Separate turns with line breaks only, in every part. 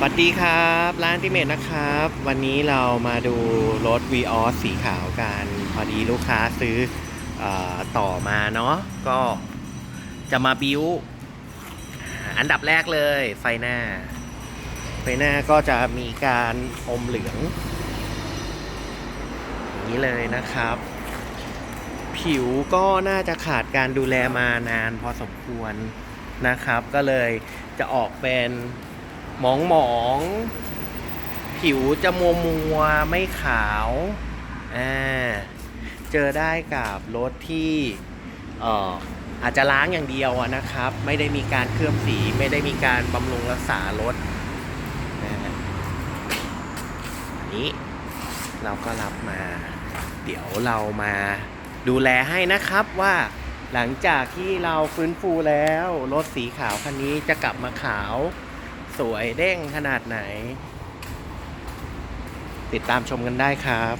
สวัสดีครับ ร้านติเมตนะครับ วันนี้เรามาดูรถ v ีออสีขาวกัน พอดีลูกค้าซื้ออต่อมาเนาะก็จะมาบิวอันดับแรกเลยไฟหน้า ไฟหน้าก็จะมีการอมเหลืองอย่างนี้เลยนะครับ ผิวก็น่าจะขาดการดูแลมานานพอสมควรนะครับ ก็เลยจะออกเป็น หมองหมองๆผิวจะมัวมัวๆไม่ขาวอ่าเจอได้กับรถที่เอ่ออาจจะล้างอย่างเดียวนะครับ ไม่ได้มีการเคลือบสีไม่ได้มีการบำรุงรักษารถนะนี้เราก็รับมา เดี๋ยวเรามาดูแลให้นะครับว่าหลังจากที่เราฟื้นฟูแล้ว รถสีขาวคันนี้จะกลับมาขาว สวยเด้งขนาดไหน ติดตามชมกันได้ครับ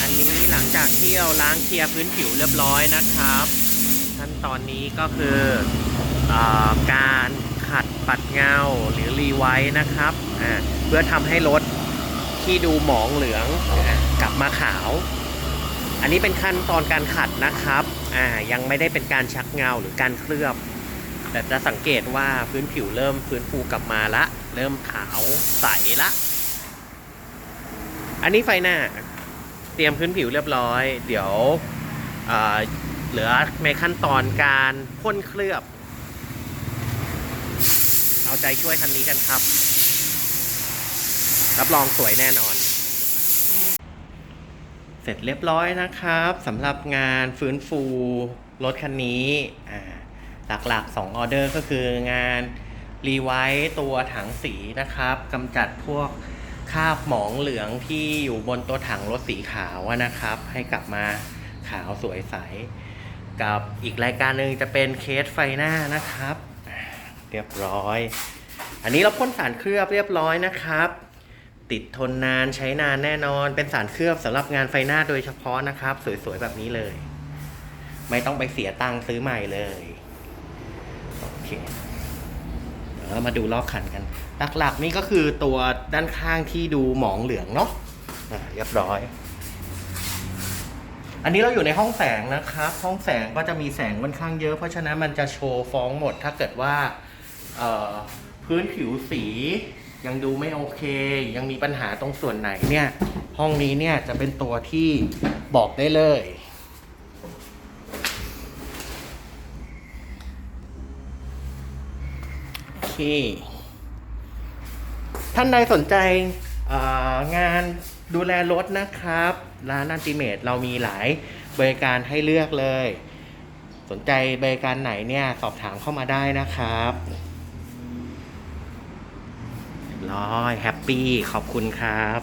อันนี้หลังจากที่เราล้างเคลียร์พื้นผิวเรียบร้อยนะครับ ขั้นตอนนี้ก็คืออการ ปัดเงาหรือรีไวท์นะครับเพื่อทำให้รถที่ดูหมองเหลืองอกลับมาขาว อันนี้เป็นขั้นตอนการขัดนะครับยังไม่ได้เป็นการชักเงาหรือการเคลือบ แต่จะสังเกตว่าพื้นผิวเริ่มฟื้นฟูกลับมาละ เริ่มขาวใสละ อันนี้ไฟหน้า เตรียมพื้นผิวเรียบร้อย เดี๋ยวเอ่อเหลือในขั้นตอนการพ่นเคลือบ เอาใจช่วยคันนี้กันครับ รับรองสวยแน่นอน เสร็จเรียบร้อยนะครับสำหรับงานฟื้นฟูรถคันนี้หลักๆ 2 ออเดอร์ก็คืองานรีไวท์ตัวถังสีนะครับกำจัดพวกคราบหมองเหลืองที่อยู่บนตัวถังรถสีขาวนะครับ ให้กลับมาขาวสวยใส กับอีกรายการหนึ่งจะเป็นเคสไฟหน้านะครับ เรียบร้อย อันนี้เราพ่นสารเคลือบเรียบร้อยนะครับ ติดทนนานใช้นานแน่นอนเป็นสารเคลือบสำหรับงานไฟหน้าโดยเฉพาะนะครับ สวยๆแบบนี้เลย ไม่ต้องไปเสียตังค์ซื้อใหม่เลยโอเคเดี๋ยวมาดูรอบคันกัน หลักๆ นี่ก็คือตัวด้านข้างที่ดูหมองเหลืองเนาะะเรียบร้อย อันนี้เราอยู่ในห้องแสงนะครับ ห้องแสงก็จะมีแสงค่อนข้างเยอะ เพราะฉะนั้นมันจะโชว์ฟ้องหมดถ้าเกิดว่า พื้นผิวสียังดูไม่โอเค ยังมีปัญหาตรงส่วนไหนเนี่ย ห้องนี้เนี่ยจะเป็นตัวที่บอกได้เลย โอเค ท่านใดสนใจงานดูแลรถนะครับ ร้านอันติเมตเรามีหลายบริการให้เลือกเลย สนใจบริการไหนเนี่ย สอบถามเข้ามาได้นะครับ ร้อยแฮปปี้ขอบคุณครับ